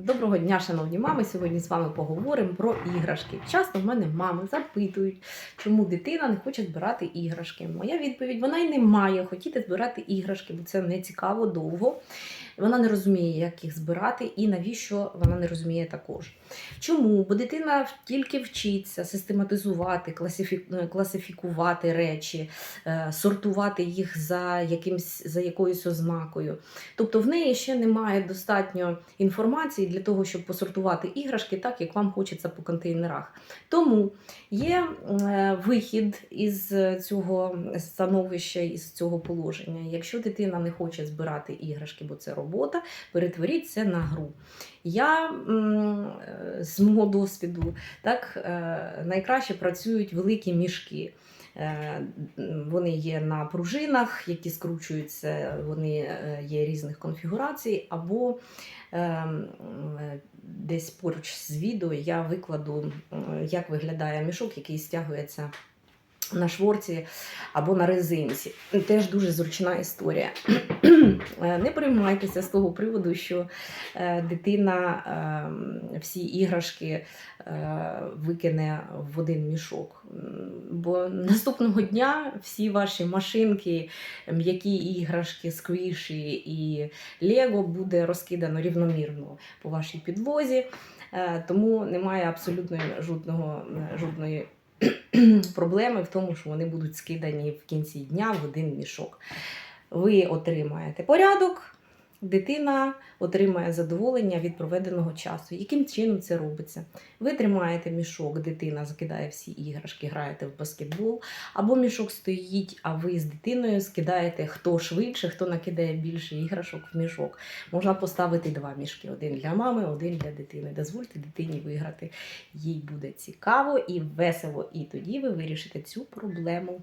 Доброго дня, шановні мами. Сьогодні з вами поговоримо про іграшки. Часто в мене мами запитують, чому дитина не хоче збирати іграшки. Моя відповідь: вона й не має хотіти збирати іграшки, бо це не цікаво довго. Вона не розуміє, як їх збирати, і навіщо вона не розуміє також. Чому? Бо дитина тільки вчиться систематизувати, класифікувати речі, е, сортувати їх за, якимсь, за якоюсь ознакою. Тобто в неї ще немає достатньо інформації для того, щоб посортувати іграшки так, як вам хочеться по контейнерах. Тому є е, вихід із цього становища, із цього положення. Якщо дитина не хоче збирати іграшки, бо це робота, перетворіть це на гру. Я е, з мого досвіду так, е, найкраще працюють великі мішки. Е, Вони є на пружинах, які скручуються, вони є різних конфігурацій, або десь поруч з відео я викладу, як виглядає мішок, який стягується на шворці або на резинці. Теж дуже зручна історія. Е, Не переймайтеся з того приводу, що е, дитина е, всі іграшки е, викине в один мішок. Бо наступного дня всі ваші машинки, м'які іграшки, сквіші і Лего буде розкидано рівномірно по вашій підлозі. Е, Тому немає абсолютно жодного, жодної проблеми в тому, що вони будуть скидані в кінці дня в один мішок. Ви отримаєте порядок, дитина отримає задоволення від проведеного часу. Яким чином це робиться? Ви тримаєте мішок, дитина закидає всі іграшки, граєте в баскетбол, або мішок стоїть, а ви з дитиною скидаєте хто швидше, хто накидає більше іграшок в мішок. Можна поставити два мішки: один для мами, один для дитини. Дозвольте дитині виграти. Їй буде цікаво і весело, і тоді ви вирішите цю проблему.